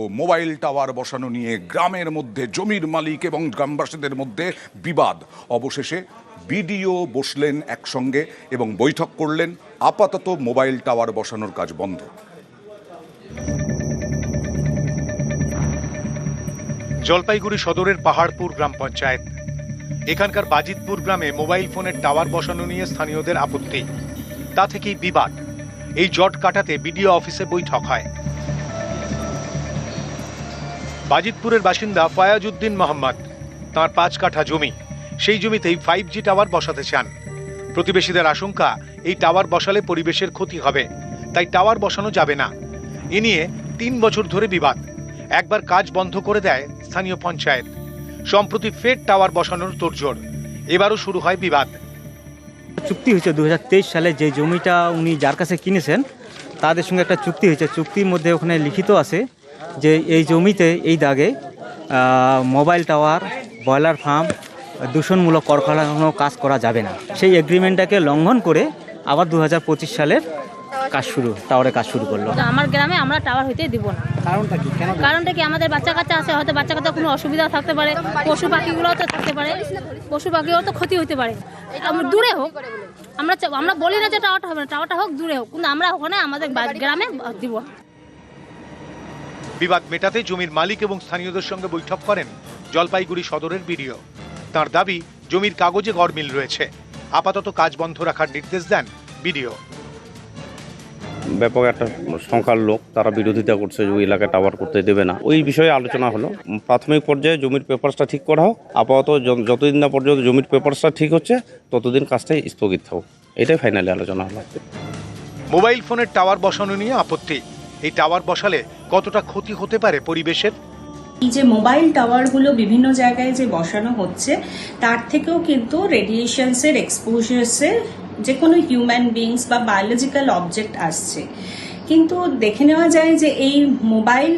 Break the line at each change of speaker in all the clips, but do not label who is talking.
ও mobile tower বসানো নিয়ে গ্রামের মধ্যে জমির মালিক এবং গ্রামবাসীদের মধ্যে বিবাদ। অবশেষে বিডিও বসলেন একসঙ্গে এবং বৈঠক করলেন আপাতত মোবাইল টাওয়ার বসানোর কাজ বন্ধ।
জলপাইগুড়ি সদরের পাহাড়পুর গ্রাম পঞ্চায়েত। এখানকার বাজিতপুর গ্রামে মোবাইল ফোনের টাওয়ার বসানো নিয়ে স্থানীয়দের আপত্তি। তা থেকেই বিবাদ। এই জট কাটাতে বিডিও অফিসে বৈঠক হয়। বাজিতপুরের বাসিন্দা ফয়াজউদ্দিন মোহাম্মদ। তার পাঁচ কাঠা জমি। সেই জমিতেই ফাইভ জি টাওয়ার বসাতে চান। প্রতিবেশীদের আশঙ্কা, এই টাওয়ার বসালে পরিবেশের ক্ষতি হবে। তাই টাওয়ার বসানো যাবে না। এ নিয়ে তিন বছর ধরে বিবাদ। একবার কাজ বন্ধ করে দেয় স্থানীয় পঞ্চায়েত। সম্প্রতি ফের টাওয়ার বসানোর তোড়জোড়। এবারও শুরু হয় বিবাদ।
চুক্তি হয়েছে দু হাজার তেইশ সালে যে জমিটা উনি যার কাছে কিনেছেন, তাদের সঙ্গে একটা চুক্তি হয়েছে। চুক্তির মধ্যে ওখানে লিখিত আছে যে এই জমিতে এই দাগে মোবাইল টাওয়ার ব্রয়লার ফার্ম দূষণমূলক কলকারখানা কাজ করা যাবে না। সেই এগ্রিমেন্টটাকে লঙ্ঘন করে আবার দু সালের কাজ শুরু টাওয়ারে কাজ শুরু করল।
আমার গ্রামে আমরা টাওয়ার হইতে দিব না।
কারণটা কি?
কারণটা কি? আমাদের বাচ্চা কাচ্চা আছে হয়তো বাচ্চা কাচ্চা কোনো অসুবিধা থাকতে পারে পশু পাখিগুলোও তো থাকতে পারে পশু পাখিও তো ক্ষতি হতে পারে। আমরা দূরে হোক আমরা আমরা বলি না যে টাওয়ারটা হবে না টাওয়ারটা হোক দূরে হোক কিন্তু আমরা ওখানে আমাদের গ্রামে দিব।
বিবাদ মেটাতে জমির মালিক এবং স্থানীয়দের সঙ্গে বৈঠক করেন জলপাইগুড়ি সদরের বিডিও। তার দাবি জমির কাগজে গড়মিল রয়েছে। আপাতত কাজ বন্ধ রাখার নির্দেশ দেন বিডিও।
ব্যাপক একটা সংখ্যার লোক তারা বিরোধিতা করছে যে ওই এলাকায় টাওয়ার করতে দেবে না। ওই বিষয়ে আলোচনা হলো। প্রাথমিক পর্যায়ে জমির পেপারসটা ঠিক করা হোক। আপাতত যতদিন না পর্যন্ত জমির পেপারসটা ঠিক হচ্ছে ততদিন কাজটাই স্থগিত হোক। এটাই ফাইনালি আলোচনা হলো।
মোবাইল ফোনের টাওয়ার বসানো নিয়ে আপত্তি। এই টাওয়ার বসালে কতটা ক্ষতি হতে পারে পরিবেশের?
এই যে মোবাইল টাওয়ারগুলো বিভিন্ন জায়গায় যে বসানো হচ্ছে, তার থেকেও কিন্তু রেডিয়েশনসের এক্সপোজার্সের যে কোনো হিউম্যান বিংস বা বায়োলজিক্যাল অবজেক্ট আসছে। কিন্তু দেখে নেওয়া যায় যে এই মোবাইল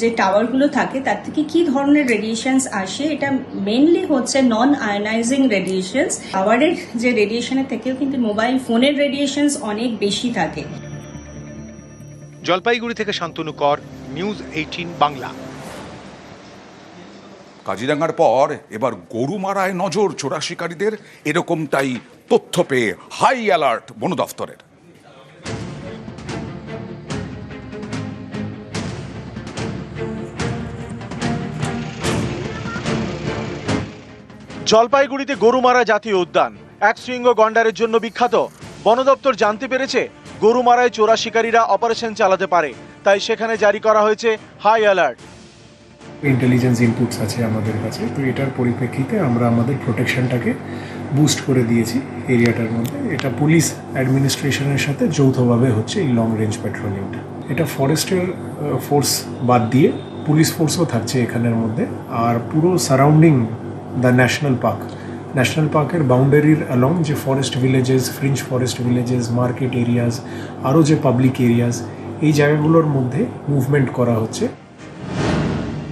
যে টাওয়ারগুলো থাকে, তার থেকে কি ধরনের রেডিয়েশনস আসে? এটা মেনলি হচ্ছে নন আয়নাইজিং রেডিয়েশনস টাওয়ারের যে রেডিয়েশনের থেকেও কিন্তু মোবাইল ফোনের রেডিয়েশনস অনেক বেশি থাকে।
জলপাইগুড়ি থেকে শান্তনু কর নিউজ এইটিন বাংলা।
কাজিরাঙ্গার পর এবার গরু মারায় নজর চোরা শিকারীদের এরকমটাই তথ্য পেয়ে হাই অ্যালার্ট বন দফতরের।
জলপাইগুড়িতে গরুমারা জাতীয় উদ্যান এক শৃঙ্গ গন্ডারের জন্য বিখ্যাত। বন দপ্তর জানতে পেরেছে গরুমারায় চোরা শিকারীরা অপারেশন চালাতে পারে, তাই সেখানে জারি করা হয়েছে হাই অ্যালার্ট।
ইন্টেলিজেন্স ইনপুটস আছে আমাদের কাছে, তো এটার পরিপ্রেক্ষিতে আমরা আমাদের প্রোটেকশনটাকে বুস্ট করে দিয়েছি এরিয়াটার মধ্যে। এটা পুলিশ অ্যাডমিনিস্ট্রেশনের সাথে যৌথভাবে হচ্ছে এই লং রেঞ্জ পেট্রোলিংটা এটা ফরেস্টের ফোর্স বাদ দিয়ে পুলিশ ফোর্সও থাকছে এখানের মধ্যে। আর পুরো surrounding the national park national পার্কের বাউন্ডারির অ্যালং যে forest villages fringe forest villages market areas আরও যে পাবলিক এরিয়াস এই জায়গাগুলোর মধ্যে মুভমেন্ট করা হচ্ছে।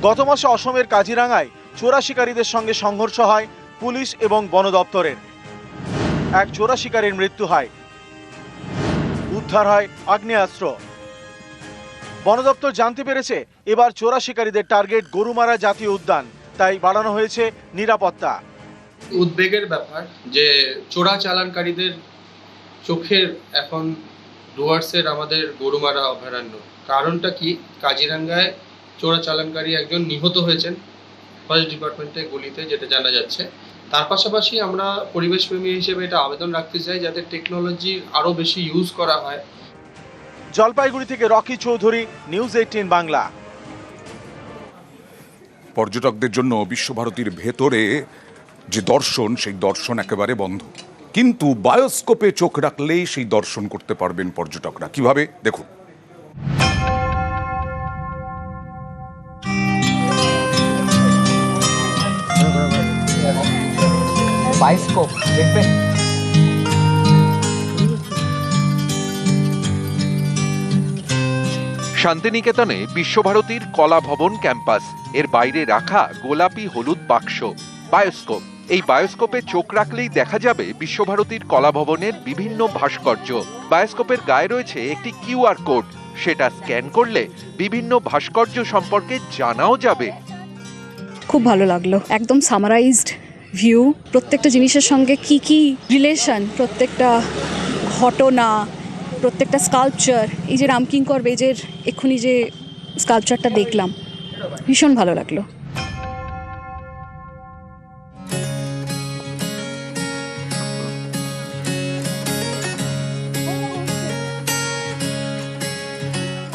গত মাসে অসমের কাজিরাঙ্গায় চোরা শিকারীদের সঙ্গে সংঘর্ষ হয় পুলিশ এবং বন দপ্তরের। এক চোরা শিকারীর মৃত্যু হয়। উদ্ধার হয় আগ্নেয়াস্ত্র। বন দপ্তর জানতে পেরেছে, এবার চোরা শিকারীদের টার্গেট গরুমারা জাতীয় উদ্যান, তাই বাড়ানো হয়েছে নিরাপত্তা।
উদ্বেগের ব্যাপার যে চোরা চালানকারীদের চোখের এখন ডুয়ার্সের আমাদের গরুমারা অভয়ারণ্য। কারণটা কি? কাজিরাঙ্গায় চোরা চালানকারী একজন নিহত হয়েছেন ফরেস্ট ডিপার্টমেন্টে গুলিতে যেটা জানা যাচ্ছে। তার পাশাপাশি আমরা পরিবেশপ্রেমী হিসেবে এটা আবেদন রাখতে চাই যাতে টেকনোলজি আরও বেশি ইউজ করা হয়।
জলপাইগুড়ি থেকে রকি চৌধুরী নিউজ এইটিন বাংলা।
পর্যটকদের জন্য বিশ্বভারতীর ভেতরে যে দর্শন সেই দর্শন একেবারে বন্ধ। কিন্তু বায়োস্কোপে চোখ রাখলেই সেই দর্শন করতে পারবেন পর্যটকরা। কীভাবে? দেখুন।
দেখবেন।
শান্তিনিকেতনে বিশ্বভারতীর কলা ভবন ক্যাম্পাস। এর বাইরে রাখা গোলাপি হলুদ বাক্স। বায়োস্কোপ। এই বায়োস্কোপে চোখ রাখলেই দেখা যাবে বিশ্বভারতীর কলাভবনের বিভিন্ন ভাস্কর্য। বায়োস্কোপের গায়ে রয়েছে একটি কিউআর কোড। সেটা স্ক্যান করলে বিভিন্ন ভাস্কর্য সম্পর্কে জানাও যাবে।
খুব ভালো লাগল। একদম সামারাইজড ভিউ প্রত্যেকটা জিনিসের সঙ্গে কি কি রিলেশন প্রত্যেকটা ঘটনা, প্রত্যেকটা স্কাল্পচার এই যে রামকিঙ্কর বেজের এক্ষুনি যে স্কাল্পচারটা দেখলাম, ভীষণ ভালো লাগল।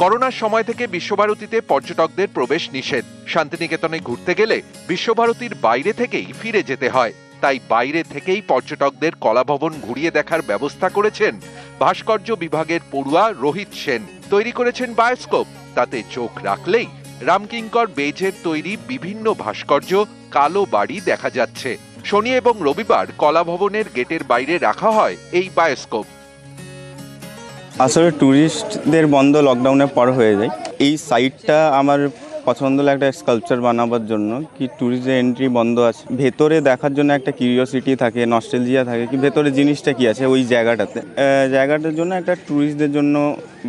করোনার সময় থেকে বিশ্বভারতীতে পর্যটকদের প্রবেশ নিষেধ। শান্তিনিকেতনে ঘুরতে গেলে বিশ্বভারতীর বাইরে থেকেই ফিরে যেতে হয়। তাই বাইরে থেকেই পর্যটকদের কলাভবন ঘুরিয়ে দেখার ব্যবস্থা করেছেন ভাস্কর্য বিভাগের পড়ুয়া রোহিত সেন। তৈরি করেছেন বায়োস্কোপ। তাতে চোখ রাখলেই রামকিঙ্কর বেজের তৈরি বিভিন্ন ভাস্কর্য কালো বাড়ি দেখা যাচ্ছে। শনি এবং রবিবার কলাভবনের গেটের বাইরে রাখা হয় এই বায়োস্কোপ।
আসলে ট্যুরিস্টদের বন্ধ লকডাউনের পর হয়ে যায়। এই সাইটটা আমার পছন্দ হলো একটা স্কাল্পচার বানাবার জন্য, কি ট্যুরিস্টের এন্ট্রি বন্ধ আছে। ভেতরে দেখার জন্য একটা কিউরিওসিটি থাকে নস্টেলজিয়া থাকে, কি ভেতরে জিনিসটা কি আছে ওই জায়গাটাতে। জায়গাটার জন্য একটা ট্যুরিস্টদের জন্য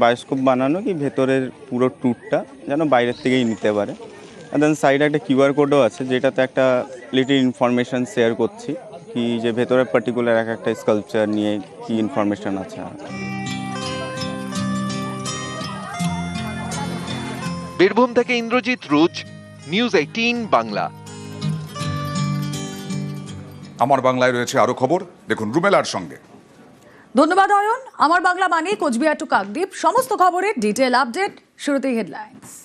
বায়োস্কোপ বানানো কি ভেতরের পুরো ট্যুরটা যেন বাইরের থেকেই নিতে পারে। দেন সাইডে একটা কিউআর কোডও আছে, যেটাতে একটা লিটিল ইনফরমেশন শেয়ার করছি, কি যে ভেতরে পার্টিকুলার এক একটা স্কাল্পচার নিয়ে কি ইনফরমেশন আছে
বীরভূম থেকে ইন্দ্রজিৎ রুচ নিউজ এইটিন বাংলা।
আমার বাংলায় রয়েছে আরও খবর। দেখুন রুমেলার সঙ্গে।
ধন্যবাদ অয়ন। আমার বাংলা মানে কোচবিহার টু কাকদ্বীপ। সমস্ত খবরের ডিটেল আপডেট শুরুতেই হেডলাইন্স